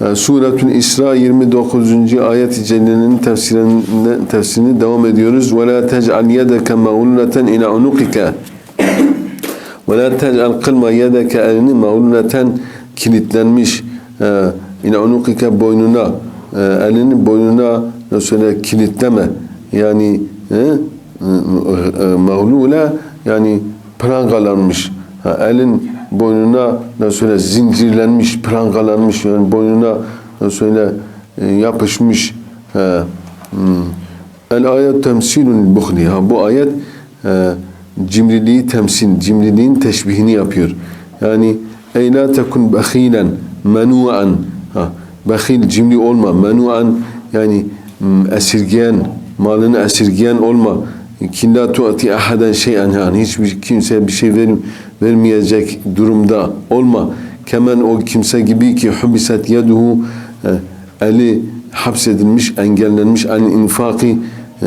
Ee, Suretün İsra 29. ayet cellenin tefsirinde tefsirini devam ediyoruz. Ve la tec'al yedeke mağulleten ila unukike. Ve la tec'al kılma yedeke elini mağulleten kilitlenmiş e, ila unukike boynuna. E, elini boynuna söyle kilitleme. Yani e, mağlule yani prangalanmış. Elin boynuna mesela zincirlenmiş prangalanmış yani boynuna mesela e, yapışmış hmm. el ayet temsilun buhli ha bu ayet e, cimriliği temsil cimriliğin teşbihini yapıyor. Yani ey la tekun bahilen menu'an. Ha, bahil cimri olma menu'an yani m, esirgeyen malını esirgeyen olma. Kin la tu'ti ahaden şey'en yani hiçbir kimseye bir şey ver, vermeyecek durumda olma kemen o kimse gibi ki hubiset yeduhu e, eli hapsedilmiş engellenmiş an infaki e,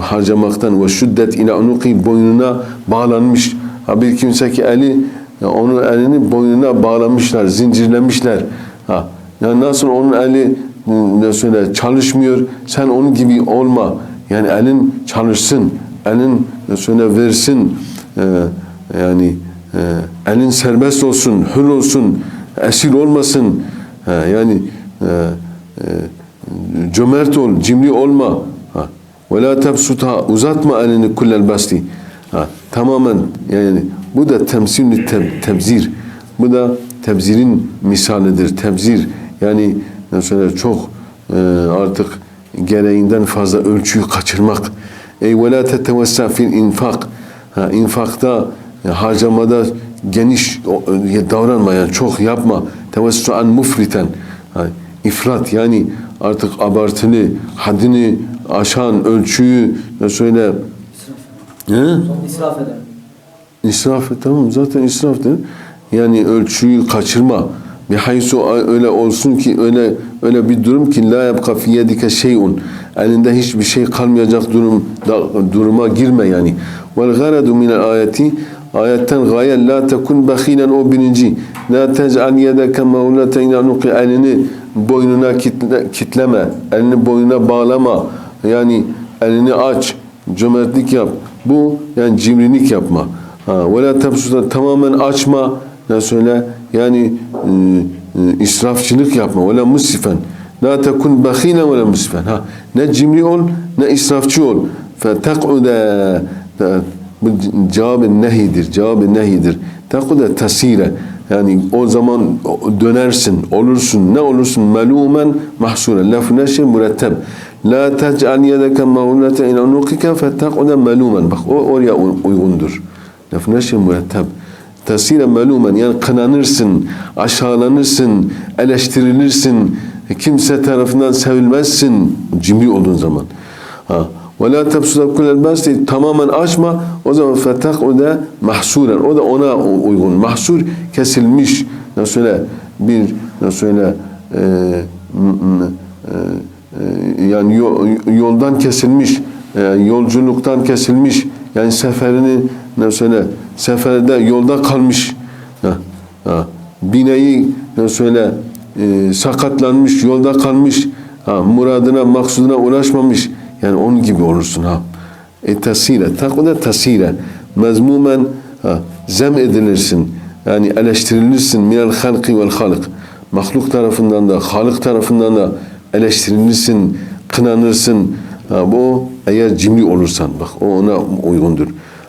harcamaktan ve şiddet ila unuki boynuna bağlanmış ha bir kimse ki eli ya onun elini boynuna bağlamışlar, zincirlemişler. Ha. Yani nasıl onun eli ne söyle çalışmıyor, sen onun gibi olma. Yani elin çalışsın, elin ne söyle versin. Ee, yani e, elin serbest olsun, hür olsun, esir olmasın. Yani e, e, cömert ol, cimri olma. Ha. Ve la tebsuta uzatma elini kullel basti. Tamamen yani bu da temsil teb, tebzir. Bu da tebzirin misalidir. Tebzir yani mesela çok e, artık gereğinden fazla ölçüyü kaçırmak. Ey ve la tetevessa fil infak. Ha, infakta e, harcamada geniş e, davranma yani çok yapma. Tevessuan mufriten. Ha, ifrat yani artık abartılı, haddini aşan ölçüyü söyle. İsraf eden. İsraf tamam zaten israftır. Yani ölçüyü kaçırma. Bir haysu öyle olsun ki öyle öyle bir durum ki la yabqa fi yedike şeyun. Elinde hiçbir şey kalmayacak durum da, duruma girme yani. Vel garadu min ayeti ayetten gaye la tekun bahilen o birinci. La tec'al yedeke mevlete ila nuki elini boynuna kitle, kitleme. Elini boynuna bağlama. Yani elini aç. Cömertlik yap. Bu yani cimrilik yapma. Ha, ve la tebsuta tamamen açma ne söyle yani e, e, israfçılık yapma ve la musrifen la tekun bakhila ve la musrifen ha ne cimri ol ne israfçı ol fe tek'ude bu cevabı nehidir cevabı nehidir. Tek'ude tasire. Yani o zaman dönersin olursun ne olursun melumen mahsura. Laf neşe müretteb la tec'al yedeke mağlulete ila nukike fe tek'ude melumen. Bak o oraya uygundur. Laf neşe müretteb tasire melumen. Yani kınanırsın, aşağılanırsın, eleştirilirsin, kimse tarafından sevilmezsin. Cimri olduğun zaman. Ha. Ve la tebsuda kulel basti tamamen açma o zaman fetak o da mahsuren o da ona uygun. Mahsur kesilmiş nasıl söyle bir nasıl söyle e, e, yani yoldan kesilmiş e, yolculuktan kesilmiş yani seferini ne söyle seferde yolda kalmış ha, ha. bineği ne söyle e, sakatlanmış yolda kalmış ha, muradına maksuduna ulaşmamış yani onun gibi olursun ha e tasire takvada tasire mezmumen ha, zem edilirsin yani eleştirilirsin minel halki vel halık mahluk tarafından da halık tarafından da eleştirilirsin kınanırsın ha, bu eğer cimri olursan bak o ona uygundur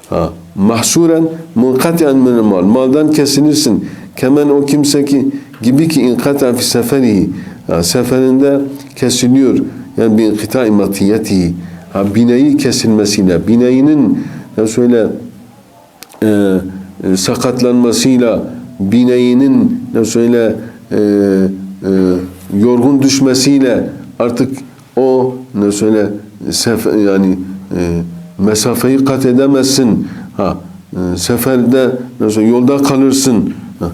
ha, mahsuren munkati'en minel mal. Maldan kesilirsin. Kemen o kimse ki gibi ki inkata fi seferihi. Ha, seferinde kesiliyor. Yani bir inkita'i matiyetihi. Ha, bineği kesilmesiyle, bineğinin söyle e, e, sakatlanmasıyla, bineğinin ne söyle e, e, yorgun düşmesiyle artık o ne söyle sefer, yani e, mesafeyi kat edemezsin. Ha, e, seferde ne söyle, yolda kalırsın. Ha.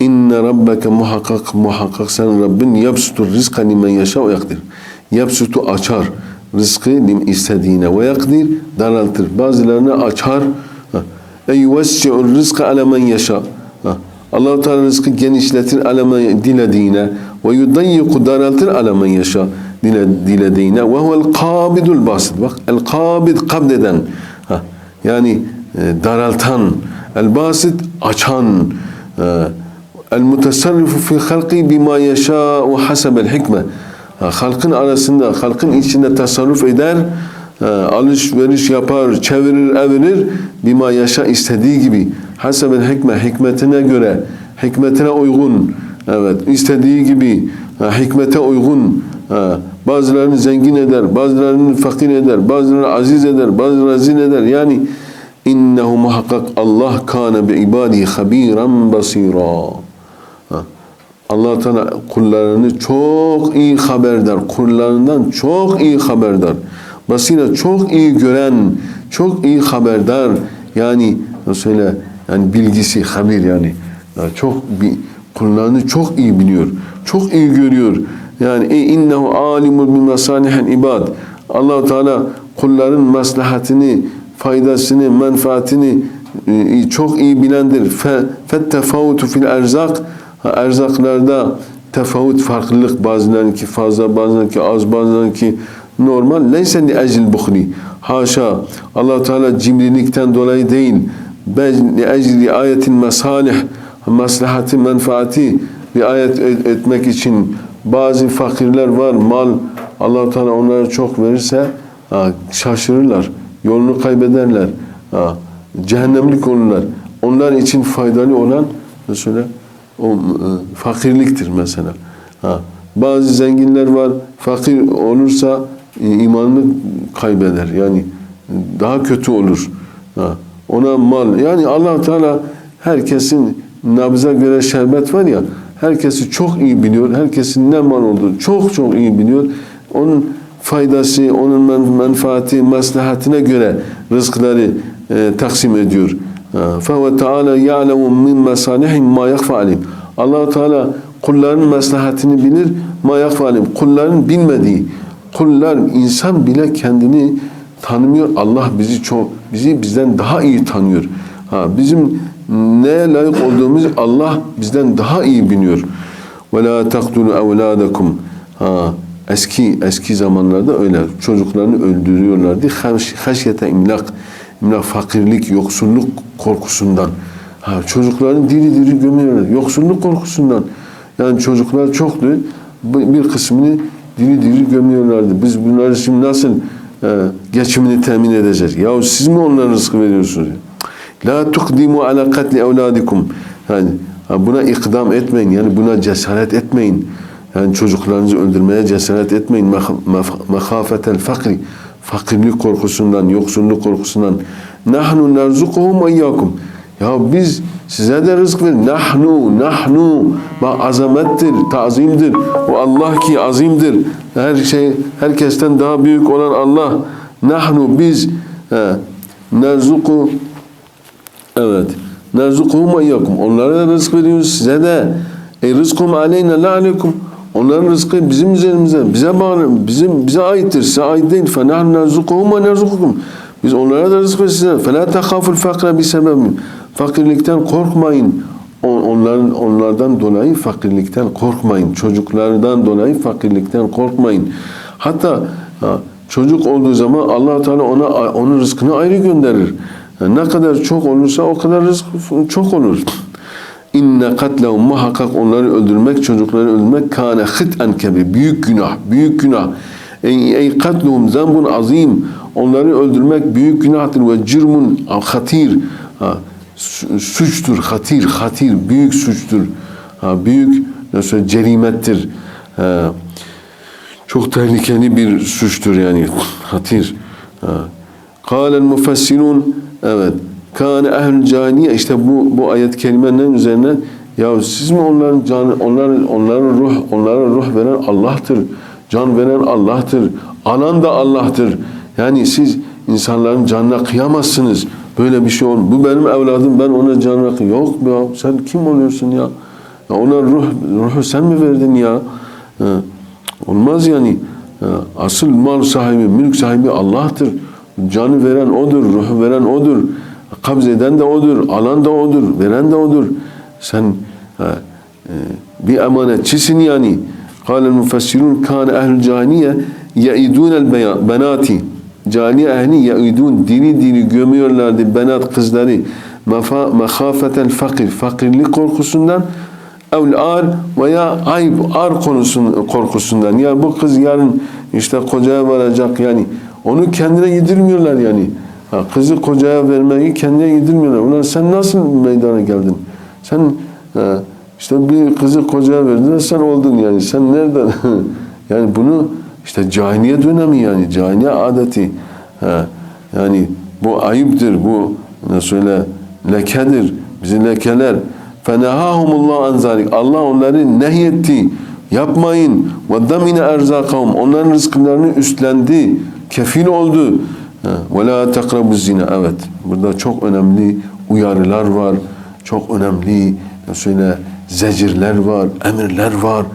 İnne rabbeke muhakkak muhakkak sen Rabbin yapsutu rizka limen yaşa ve yakdir. Yapsutu açar rızkı lim istediğine ve yakdir daraltır. Bazılarını açar. Ey yuvessi'ur rizka ala men yaşa. Allah Teala rızkı genişletir ala men dilediğine ve yudayyiku daraltır ala men yaşa dile, dilediğine ve huvel kabidul basit. Bak el kabid kabdeden. Yani e, daraltan. El basit açan. E, el mutasarrifu fi halqi bima yeşâ'u hasebel hikme. Ha, halkın arasında, halkın içinde tasarruf eder, alışveriş yapar, çevirir, evirir, bima yaşa istediği gibi. Hasebel hikme, hikmetine göre, hikmetine uygun, evet, istediği gibi, hikmete uygun, bazılarını zengin eder, bazılarını fakir eder, bazılarını aziz eder, bazılarını rezil eder. Yani innehu muhakkak Allah kâne bi ibadihi habiran basira. Allah Teala kullarını çok iyi haberdar. Kullarından çok iyi haberdar. Basira çok iyi gören, çok iyi haberdar. Yani söyle yani bilgisi, habir yani. yani çok kullarını çok iyi biliyor. Çok iyi görüyor. Yani e innehu alimul bi masalihil ibad. Allah Teala kulların maslahatını, faydasını, menfaatini e, çok iyi bilendir. Fe fil erzak erzaklarda tefavut farklılık bazılarınki fazla bazılarınki az bazılarınki normal. Leyse li ecil buhli haşa allah Teala cimrilikten dolayı değil bel li ecli ayetin mesalih maslahati menfaati riayet etmek için bazı fakirler var. Mal allah Teala onlara çok verirse şaşırırlar yolunu kaybederler. Cehennemlik olurlar. Onlar için faydalı olan mesela o e, fakirliktir mesela. Ha. Bazı zenginler var, fakir olursa e, imanını kaybeder. Yani e, daha kötü olur. Ha. Ona mal. Yani allah Teala herkesin nabza göre şerbet var ya, herkesi çok iyi biliyor. Herkesin ne mal olduğunu çok çok iyi biliyor. Onun faydası, onun menfaati, maslahatine göre rızkları e, taksim ediyor. فَهُوَ تَعَالَى يَعْلَمُ مِنْ مَسَالِحِمْ مَا يَخْفَ عَلِيمٍ allah Teala kulların maslahatini bilir. Ma yakfalim. Kulların bilmediği. Kullar, insan bile kendini tanımıyor. Allah bizi çok, bizi bizden daha iyi tanıyor. Ha, bizim neye layık olduğumuz Allah bizden daha iyi biliyor. Ve la taqtulu evladakum. Ha, eski eski zamanlarda öyle çocuklarını öldürüyorlardı. Haşyete imlak. Fakirlik, yoksulluk korkusundan. Ha, çocukların diri diri gömüyorlar. Yoksulluk korkusundan. Yani çocuklar çoktu. Bir kısmını diri diri gömüyorlardı. Biz bunları şimdi nasıl e, geçimini temin edeceğiz? Ya siz mi onlara rızkı veriyorsunuz? La tukdimu ala katli evladikum. Yani buna ikdam etmeyin. Yani buna cesaret etmeyin. Yani çocuklarınızı öldürmeye cesaret etmeyin. Mehafetel fakri. Fakirlik korkusundan, yoksulluk korkusundan. Nahnu nerzukuhum iyyakum. Ya biz size de rızık ver. Nahnu, nahnu. Bak azamettir, tazimdir. O Allah ki azimdir. Her şey, herkesten daha büyük olan Allah. Nahnu biz he, nerzuku evet nerzukuhum iyyakum. Onlara da rızık veriyoruz size de. E rızkum aleyna la aleykum. Onların rızkı bizim üzerimize, bize bağlı, bizim bize aittir. Size ait değil. Nerzukuhum ve nerzukukum. Biz onlara da rızık veririz. Tehaful fakra bi sebebim. Fakirlikten korkmayın. Onların onlardan dolayı fakirlikten korkmayın. Çocuklardan dolayı fakirlikten korkmayın. Hatta çocuk olduğu zaman Allah Teala ona onun rızkını ayrı gönderir. Yani ne kadar çok olursa o kadar rızk çok olur. İnne katlehum muhakkak onları öldürmek, çocukları öldürmek kâne hıt'en kebir. Büyük günah, büyük günah. Ey, katluhum zambun azim. Onları öldürmek büyük günahtır ve cirmun hatir. Ha, suçtur, hatir, hatir, büyük suçtur. Ha, büyük nasıl cerimettir. Ha, çok tehlikeli bir suçtur yani. Hatir. Kâlel mufessirun evet. Kâne ehl cahiliye işte bu bu ayet kelimenin üzerine Ya siz mi onların canı, onların, onların ruh, onlara ruh veren Allah'tır. Can veren Allah'tır. Alan da Allah'tır. Yani siz insanların canına kıyamazsınız. Böyle bir şey olur. Bu benim evladım ben ona canına kıy- Yok ya sen kim oluyorsun ya? ya ona ruh, ruhu sen mi verdin ya? Ha, olmaz yani. Ha, asıl mal sahibi, mülk sahibi Allah'tır. Canı veren O'dur, ruhu veren O'dur. Kabzeden de odur, alan da odur, veren de odur. Sen ha, e, bir emanetçisin yani. Kâlel müfessirûn kâne ehl caniye ye'idûnel benâti. Caniye ehli ye'idûn. Diri diri gömüyorlardı benat kızları. Mehâfeten fakir. Fakirlik korkusundan evl ar veya ayıp ar konusun, korkusundan. Ya bu kız yarın işte kocaya varacak yani. Onu kendine yedirmiyorlar yani ha, kızı kocaya vermeyi kendine yedirmiyorlar ulan sen nasıl meydana geldin sen ha, işte bir kızı kocaya verdin sen oldun yani sen nereden yani bunu işte cahiliye dönemi yani cahiliye adeti. Ha, yani bu ayıptır, bu ne söyle lekedir, bizi lekeler. Fenehahumullah an zalik. Allah onları nehyetti. Yapmayın. Ve damine erzakahum. Onların rızklarını üstlendi. Kefil oldu. Ve la takrabu zina. Evet. Burada çok önemli uyarılar var. Çok önemli ne söyle zecirler var, emirler var.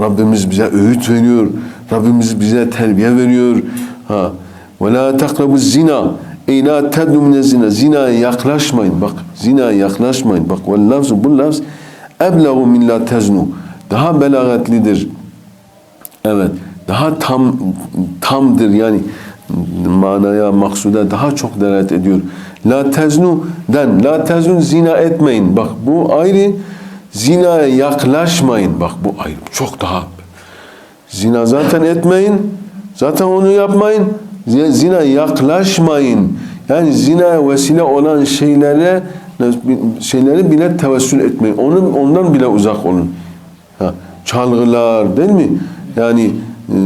Rabbimiz bize öğüt veriyor. Rabbimiz bize terbiye veriyor. Ha. Ve la takrabu zina. Ey la tednu mine zina. Zinaya yaklaşmayın. Bak zinaya yaklaşmayın. Bak ve lafzı bu lafz ebleğu min la teznu. Daha belagatlidir. Evet. Daha tam tamdır yani manaya, maksuda daha çok delalet ediyor. La teznu den. La teznu zina etmeyin. Bak bu ayrı. Zinaya yaklaşmayın. Bak bu ayrı. Çok daha. Zina zaten etmeyin. Zaten onu yapmayın. Zina yaklaşmayın. Yani zinaya vesile olan şeylere şeyleri bile tevessül etmeyin. Onun, ondan bile uzak olun. Ha, çalgılar değil mi? Yani e,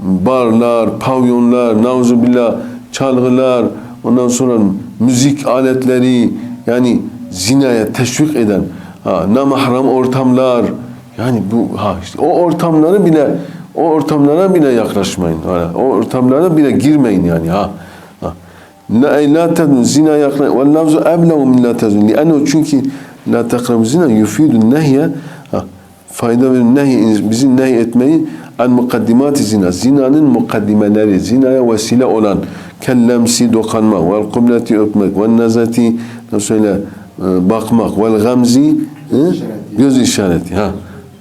barlar, pavyonlar, nauzubillah çalgılar, ondan sonra müzik aletleri yani zinaya teşvik eden ha, namahram ortamlar yani bu ha işte o ortamları bile o ortamlara bile yaklaşmayın. O ortamlara bile girmeyin yani ha. La la tedun zina yakla ve lafzu ebleğu min la tedun. Lianne çünkü la takrabu zina yufidu nehye fayda verir nehy bizi nehy etmeyi an mukaddimati zina. Zinanın mukaddimeleri, zinaya vesile olan kellemsi dokanmak, vel kubleti öpmek, vel nazati söyle bakmak, vel gamzi göz işareti. Ha.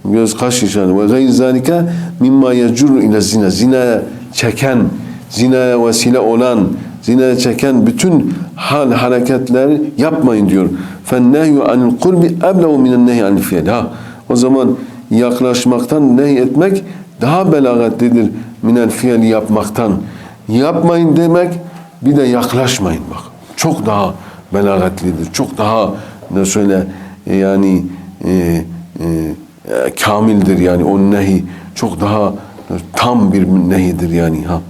Göz kaş işareti. Ve gayr zalika mimma yecurru ile zina. Zinaya çeken, zinaya vesile olan, zinaya çeken bütün hal hareketleri yapmayın diyor. فَالنَّهْيُ عَنِ الْقُرْبِ اَبْلَوْ مِنَ النَّهْيِ عَنِ الْفِيَلِ Ha, o zaman yaklaşmaktan nehy etmek daha belagatlidir minel fiyeli yapmaktan. Yapmayın demek bir de yaklaşmayın bak. Çok daha belagatlidir. Çok daha ne söyle yani e, e, e, kamildir yani o nehi çok daha tam bir nehidir yani ha.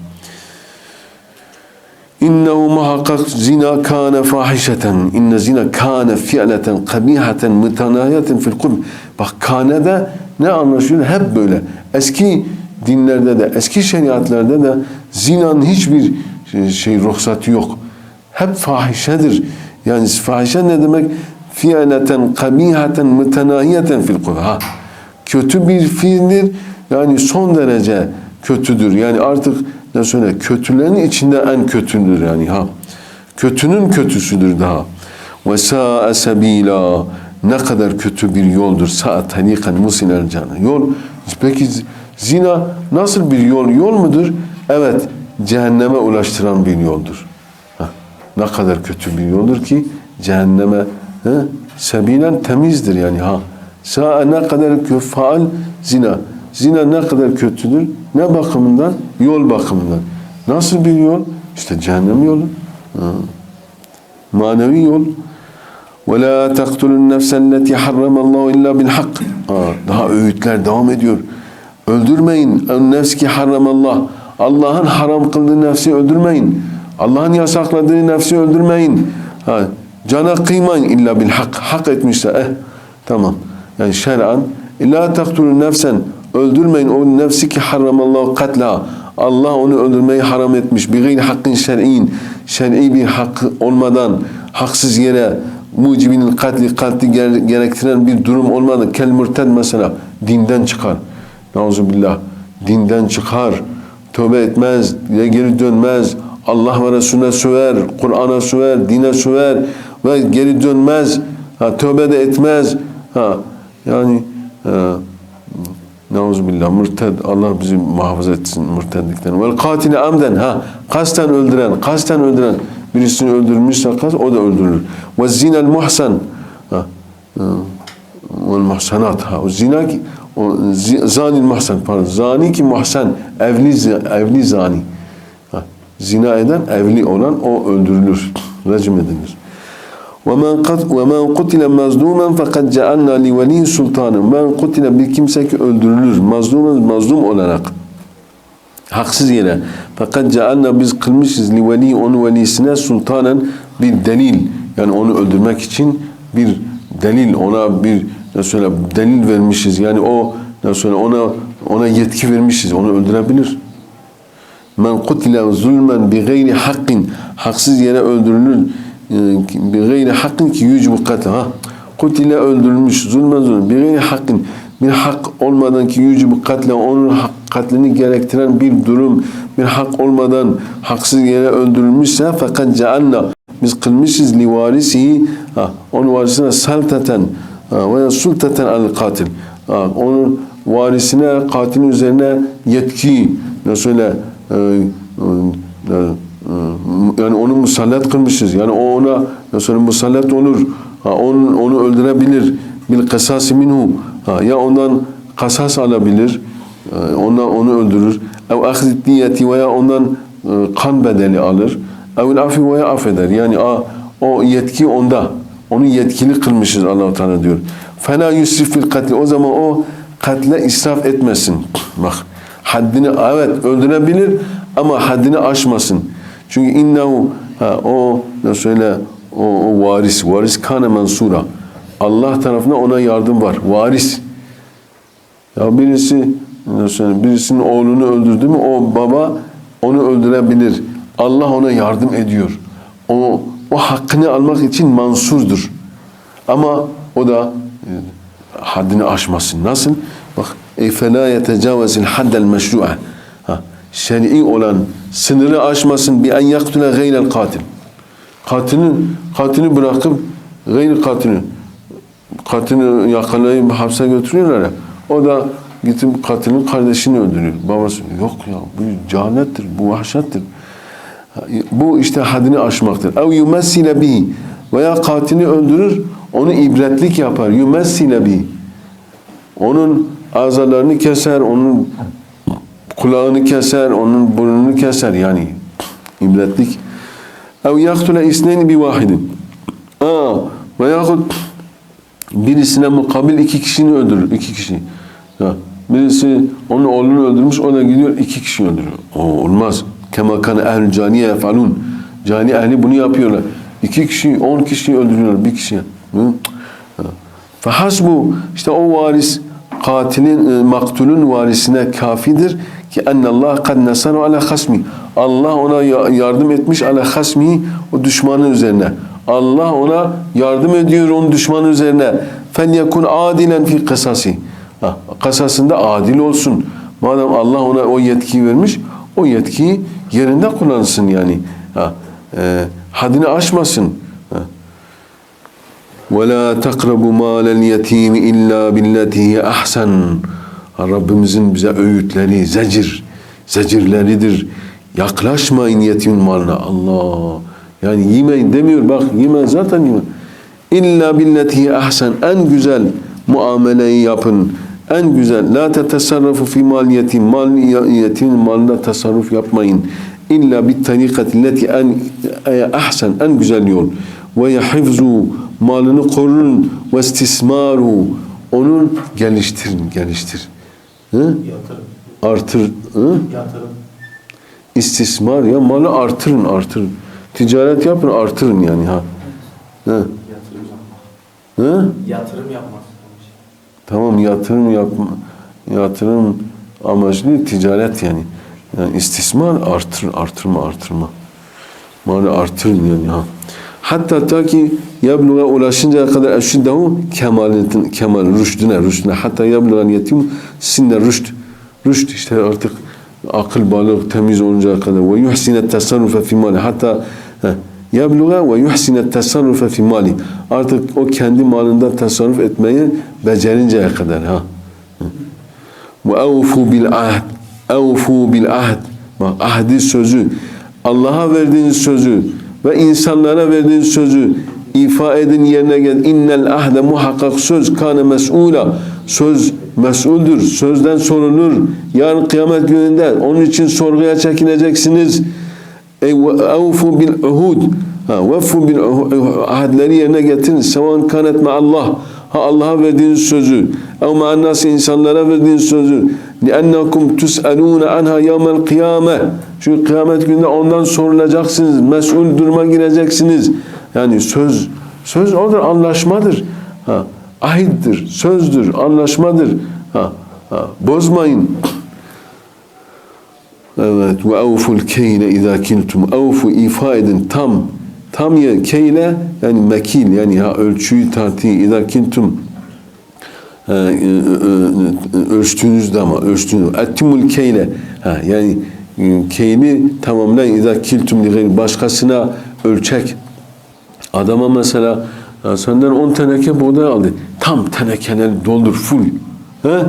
İnnehu muhakkak zina kâne fahişeten. İnne zina kâne fi'leten kabîhaten mütenâyeten fil kurb. Bak kâne de ne anlaşılıyor? Hep böyle. Eski dinlerde de, eski şeriatlarda da zinanın hiçbir şey ruhsatı yok. Hep fahişedir. Yani fahişe ne demek? Fi'leten kabîhaten mütenâhiyeten fil kurb. Ha. Kötü bir fiildir. Yani son derece kötüdür. Yani artık ne söyle kötülerin içinde en kötüdür yani ha. Kötünün kötüsüdür daha. Ve sa'a sebila ne kadar kötü bir yoldur. Sa'a tarikan musilel canı. Yol peki zina nasıl bir yol? Yol mudur? Evet. Cehenneme ulaştıran bir yoldur. Ha. Ne kadar kötü bir yoldur ki cehenneme he? sebilen temizdir yani ha. Sa'a ne kadar faal zina. Zina ne kadar kötüdür? Ne bakımından? Yol bakımından. Nasıl bir yol? İşte cehennem yolu. Ha. Manevi yol. Ve la taktulun nefsen leti harramallahu illa bil. Daha öğütler devam ediyor. Öldürmeyin. En nefs ki harramallah. Allah'ın haram kıldığı nefsi öldürmeyin. Allah'ın yasakladığı nefsi öldürmeyin. Ha, cana kıymayın illa bil hak. Hak etmişse eh tamam. Yani şer'an illa taktulun nefsen öldürmeyin o nefsi ki harramallahu katla. Allah onu öldürmeyi haram etmiş. Bir gayri hakkın şer'in. Şer'i bir hak olmadan haksız yere mucibinin katli, katli ger- gerektiren bir durum olmadan kel mürted mesela dinden çıkar. Nauzubillah. Dinden çıkar. Tövbe etmez, geri dönmez. Allah ve Resulüne söver, Kur'an'a söver, dine söver ve geri dönmez. Ha, tövbe de etmez. Ha, yani e, Nauzubillah mürted Allah bizi muhafaza etsin mürtedlikten. Vel katili amden ha kasten öldüren, kasten öldüren birisini öldürmüşse kas o da öldürülür. Ve zinel muhsen ha e, vel muhsenat ha o zina ki o zi- zanil muhsen pardon zani ki muhsen evli zi- evli zani ha, zina eden evli olan o öldürülür rejim edilir. وَمَنْ قَتْ وَمَنْ قُتِلَ مَظْلُومًا فَقَدْ جَعَلْنَا لِوَلِيٍّ سُلْطَانًا Men kutile bir kimse ki öldürülür, mazlumen mazlum olarak. Haksız yere. Fakat cealna biz kılmışız li veli onun velisine sultanen bir delil. Yani onu öldürmek için bir delil, ona bir nasıl söyle delil vermişiz. Yani o nasıl söyle ona ona yetki vermişiz. Onu öldürebilir. Men kutile zulmen bi gayri hakkin haksız yere öldürülür bi gayri hakkin ki yücbu katl ha kutile öldürülmüş zulmen zulmen bi gayri hakkin bir hak olmadan ki yücbu katle onun katlini gerektiren bir durum bir hak olmadan haksız yere öldürülmüşse fakat cealna biz kılmışız li varisihi onun varisine saltaten ha, veya sultaten al katil onun varisine katilin üzerine yetki nasıl öyle e, e, e, yani onu musallat kılmışız. Yani o ona mesela musallat olur. Ha, onu, onu öldürebilir. Bil kısası minhu. Ya ondan kasas alabilir. Ondan onu öldürür. Ev ahzit diyeti veya ondan e, kan bedeli alır. Ev afi veya affeder. Yani a, o yetki onda. Onu yetkili kılmışız Allah-u Teala diyor. Fena yusrif fil katli. O zaman o katle israf etmesin. Bak haddini evet öldürebilir ama haddini aşmasın. Çünkü innehu ha, o ne söyle o, o varis varis kane mensura. Allah tarafından ona yardım var. Varis. Ya birisi birisinin oğlunu öldürdü mü o baba onu öldürebilir. Allah ona yardım ediyor. O o hakkını almak için mansurdur. Ama o da e, haddini aşmasın. Nasıl? Bak yetecavazil haddel meşru'a. Ha, şer'i olan sınırı aşmasın bi en yaktule gayrel katil. Katilin katili bırakıp gayri katilin katilini yakalayıp hapse götürüyorlar ya. O da gidip katilin kardeşini öldürüyor. Babası yok ya bu cehalettir, bu vahşettir. Bu işte haddini aşmaktır. Ev yumessile bihi veya katili öldürür, onu ibretlik yapar. Yumessile bihi. Onun azalarını keser, onun kulağını keser, onun burnunu keser yani ibretlik. Ev yaktule isneyni bi vahidin. Aa, veyahut birisine mukabil iki kişini öldürür. iki kişi. Ya, birisi onun oğlunu öldürmüş, o da gidiyor iki kişi öldürüyor. O olmaz. Kema kana ehl caniye yefalun. Cani ehli bunu yapıyorlar. İki kişi, on kişi öldürüyorlar bir kişiye. Fehasbu işte o varis katilin, e, maktulun varisine kafidir ki ennallah kad nesaru ala hasmi. Allah ona ya- yardım etmiş ala hasmi o düşmanın üzerine. Allah ona yardım ediyor onun düşmanın üzerine. Fel yekun adilen fi kısasi. Ha, Kasasında adil olsun. Madem Allah ona o yetkiyi vermiş, o yetkiyi yerinde kullansın yani. Ha, e, haddini aşmasın. Ha. وَلَا تَقْرَبُوا مَالَ الْيَتِيمِ اِلَّا بِالَّتِي هِيَ اَحْسَنُ Rabbimizin bize öğütleri, zecir, zecirleridir. Yaklaşmayın yetimin malına. Allah! Yani yemeyin demiyor. Bak yeme zaten yeme. İlla billeti ahsen en güzel muameleyi yapın. En güzel. La tetesarrafu fi mal yetim. Mal yetimin malında tasarruf yapmayın. İlla bit tarikati leti en e, ahsen en güzel yol. Ve yahfzu malını korun ve istismaru onun geliştirin, geliştir. Hı? Yatırım. Artır. Hı? Yatırım. İstismar ya malı artırın, artırın. Ticaret yapın, artırın yani ha. Hı? Yatırım yapmak. Hı? Yatırım yapmak. Tamam yatırım yapma, yatırım amaçlı ticaret yani. Yani istismar artır, artırma, artırma. Malı artırın yani ha. Hatta ta ki yabluğa ulaşıncaya kadar eşiddehu kemaletin, kemal, rüşdüne, rüşdüne. Hatta yabluğa yetim sinne rüşd. Rüşd işte artık akıl balık temiz oluncaya kadar. Ve yuhsine tasarrufe fi mali. Hatta heh, yabluğa ve yuhsine tasarrufe fi mali. Artık o kendi malında tasarruf etmeyi becerinceye kadar ha. Ve evfu bil ahd. Evfu bil ahd. Bak ahdi sözü. Allah'a verdiğiniz sözü ve insanlara verdiğiniz sözü ifa edin yerine gel. İnnel ahde muhakkak söz kâne mes'ûla. Söz mes'uldür. Sözden sorulur. Yarın kıyamet gününde onun için sorguya çekileceksiniz. Ey evfu bil uhud. Ha, veffu bil uhu- ahadleri yerine getirin. Sevan kanet me Allah. Ha Allah'a verdiğiniz sözü. Ev ma'annas insanlara verdiğiniz sözü. لِأَنَّكُمْ تُسْأَلُونَ عَنْهَا يَوْمَ الْقِيَامَةِ Çünkü kıyamet gününde ondan sorulacaksınız. Mesul duruma gireceksiniz. Yani söz, söz odur, anlaşmadır. Ha, ahittir, sözdür, anlaşmadır. Ha, ha, bozmayın. Evet ve evful keyle izâ kiltum. Evfu ifa edin tam. Tam ya keyle yani mekil yani ha ölçüyü tartıyı izâ kiltum. Ha, e, e, e, ölçtüğünüzde ama ölçtüğünüz. Ettimul keyle. Ha, yani keyli tamamlayın. İzâ kiltum li. Başkasına ölçek. Adama mesela ya senden 10 teneke buğday aldı. Tam tenekeleri doldur full. Ha?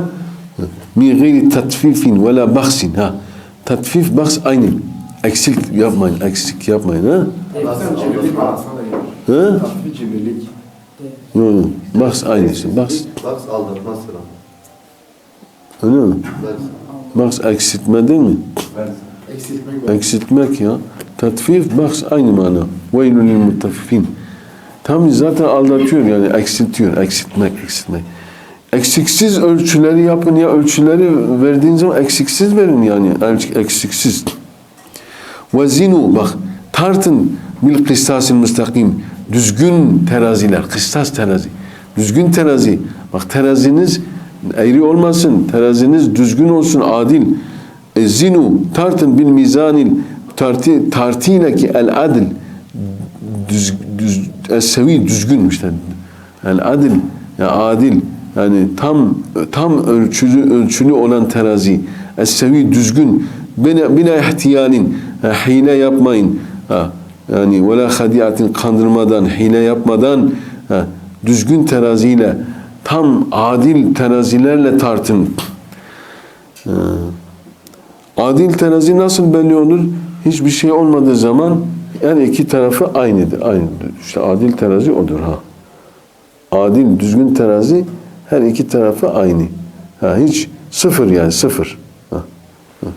Min gayri tatfifin ve la baksin. Ha. Tatfif baks aynı. Eksik yapmayın, eksik yapmayın ha. Ha? Cimrilik. Yok, yok. Baks aynısı. Baks, Baks aldatma sıra. öyle mi? Baks eksiltme değil mi? Eksiltmek. Eksiltmek ya. Tatfif baks aynı mana. Veylül lil muttaffifin. Tam zaten aldatıyor yani eksiltiyor. Eksiltmek, eksiltmek. Eksiksiz ölçüleri yapın. Ya ölçüleri verdiğin zaman eksiksiz verin yani. Eksiksiz. Ve zinu bak tartın. Bil kıstasil müstakim. Düzgün teraziler kıstas terazi. Düzgün terazi. Bak teraziniz eğri olmasın. Teraziniz düzgün olsun adil. E, zinu tartın. Bil mizanil. Tarti tartıyla ki el adil. Düz, düz, es-sevi düzgün işte el adil. Ya adil yani tam tam ölçülü ölçülü olan terazi es-sevi düzgün bina, bina ihtiyalin ha, hile yapmayın ha, yani ve la kandırmadan hile yapmadan ha, düzgün teraziyle tam adil terazilerle tartın Ha. Adil terazi nasıl belli olur? Hiçbir şey olmadığı zaman yani iki tarafı aynıdır. Aynıdır. İşte adil terazi odur ha. Adil, düzgün terazi her iki tarafı aynı. Ha, hiç sıfır yani sıfır. Ha. ha.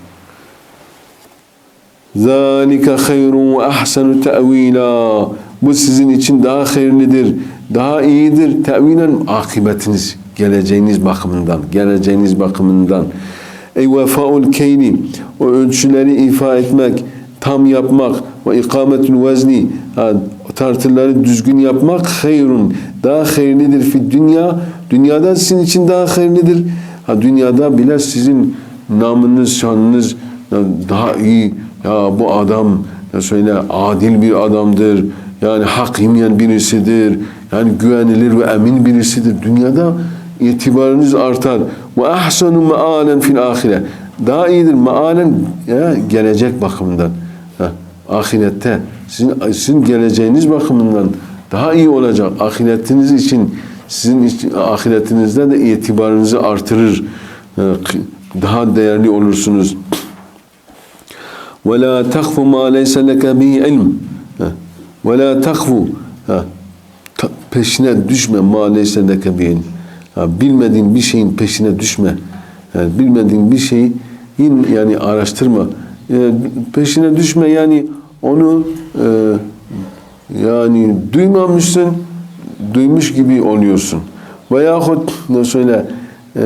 ذَٰلِكَ خَيْرٌ وَأَحْسَنُ تَأْو۪يلًا Bu sizin için daha hayırlıdır, daha iyidir. Tevilen akıbetiniz, geleceğiniz bakımından, geleceğiniz bakımından. Ey vefaul keyli, o ölçüleri ifa etmek, tam yapmak ve ikametül vezni, ha, tartıları düzgün yapmak hayrun, daha hayırlıdır fi dünya. Dünyada sizin için daha hayırlıdır. Ha, dünyada bile sizin namınız, şanınız daha iyi. Ya bu adam ya söyle adil bir adamdır. Yani hak yemeyen birisidir. Yani güvenilir ve emin birisidir. Dünyada itibarınız artar. Ve ahsanu maalen fil ahire. Daha iyidir maalen ya gelecek bakımından. Ha, ahirette sizin, sizin geleceğiniz bakımından daha iyi olacak. Ahiretiniz için sizin için, ahiretinizde de itibarınızı artırır. Ha, Daha değerli olursunuz. ولا تخف ما ليس لك به علم Ha. ولا تخف Ha. Ta- peşine düşme ma leyse leke bi ilm. Ha, bilmediğin bir şeyin peşine düşme yani bilmediğin bir şeyi in- yani araştırma Yani peşine düşme yani onu e, yani duymamışsın duymuş gibi oluyorsun veyahut ne söyle e, e,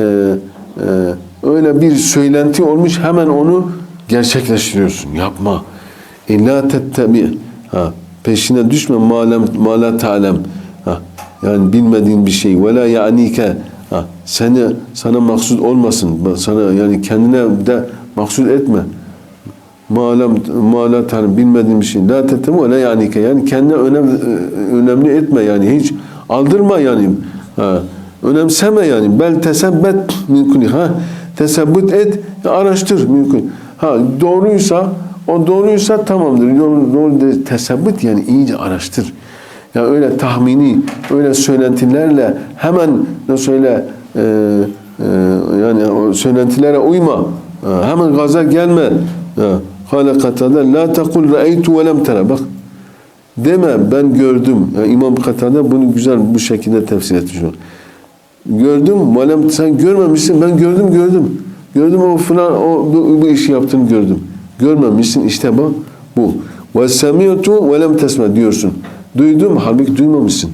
öyle bir söylenti olmuş hemen onu gerçekleştiriyorsun. Yapma. İlla tettebi. Ha, peşine düşme malem mala ta'lem. Ha, yani bilmediğin bir şey. Ve la ya'nike Ha, seni sana maksud olmasın. Sana yani kendine de maksud etme. Malum mala tanım bilmediğin bir şey. La tetemu ve la yanike. Yani kendine önem, önemli etme yani. Hiç aldırma yani. Ha, önemseme yani. Bel tesebbet mümkün. Ha, tesebbüt et, araştır mümkün. Ha, doğruysa o doğruysa tamamdır. Doğru, doğru tesebbüt yani iyice araştır. Ya öyle tahmini, öyle söylentilerle hemen ne söyle e, e, yani o söylentilere uyma. Ha, hemen gaza gelme. Kale Katade la tekul ra'eytu ve lem tera. Bak deme ben gördüm. Yani İmam Katade bunu güzel bu şekilde tefsir etmiş. Gördüm ve lem sen görmemişsin. Ben gördüm gördüm. Gördüm o falan o bu, bu işi yaptığını gördüm. Görmemişsin işte bu. Bu. Ve semi'tu ve lem tesme diyorsun. Duydum halbuki duymamışsın.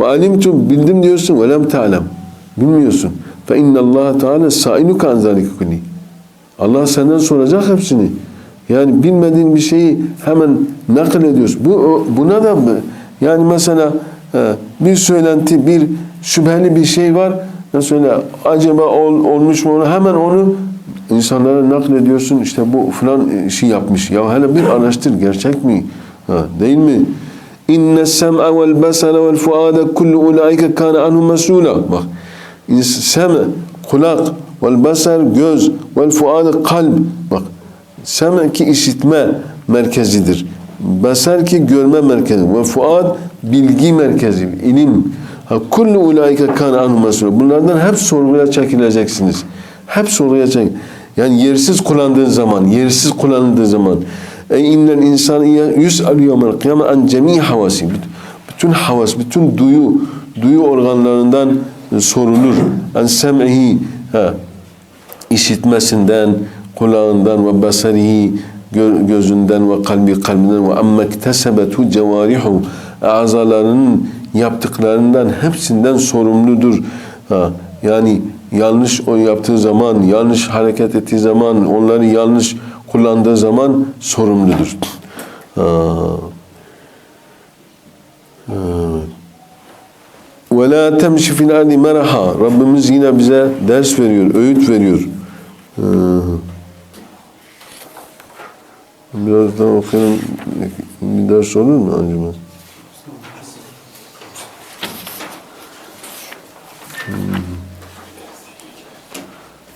Ve alimtu bildim diyorsun ve lem ta'lem. Bilmiyorsun. Fe innallaha teala sa'iluka an zalike kulli. Allah senden soracak hepsini. Yani bilmediğin bir şeyi hemen nakil ediyorsun. Bu buna da mı? Yani mesela e, bir söylenti, bir şüpheli bir şey var. Mesela acaba ol- olmuş mu onu hemen onu insanlara naklediyorsun. İşte bu falan işi yapmış. Ya hele bir araştır gerçek mi? Ha, değil mi? Vel basara vel fuada kullu ulaike kana anhu mesula. Bak. Sem, kulak, vel basar göz, vel fuada kalp. Bak. Sem ki işitme merkezidir. Basar ki görme merkezi. Ve fuad bilgi merkezi, ilim. Ha, kullu ulaike kana anhu mesula. Bunlardan hep sorguya çekileceksiniz. Hep sorguya çek. Yani yersiz kullandığın zaman, yersiz kullanıldığı zaman. E innel insan yus'al yevmel kıyame an cemi havasi. Bütün havas, bütün duyu, duyu organlarından sorulur. An sem'ihi, ha, işitmesinden, kulağından ve basarihi gö- gözünden ve kalbi kalbinden ve ammektesebetu cevarihu azalarının yaptıklarından hepsinden sorumludur. Ha, yani yanlış o yaptığı zaman, yanlış hareket ettiği zaman, onları yanlış kullandığı zaman sorumludur. Ha. Ve la temşi fil ardi. Rabbimiz yine bize ders veriyor, öğüt veriyor. Ee, Biraz daha okuyalım. Bir ders olur mu acaba? Hmm.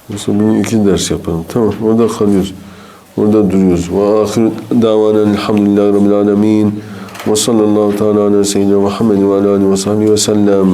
Mesela bugün iki ders yapalım. Tamam, orada kalıyoruz. Orada duruyoruz. Ve ahir davanen elhamdülillahi rabbil alemin. Ve sallallahu teala ala seyyidina Muhammed ve ala alihi ve sahbihi ve sellem.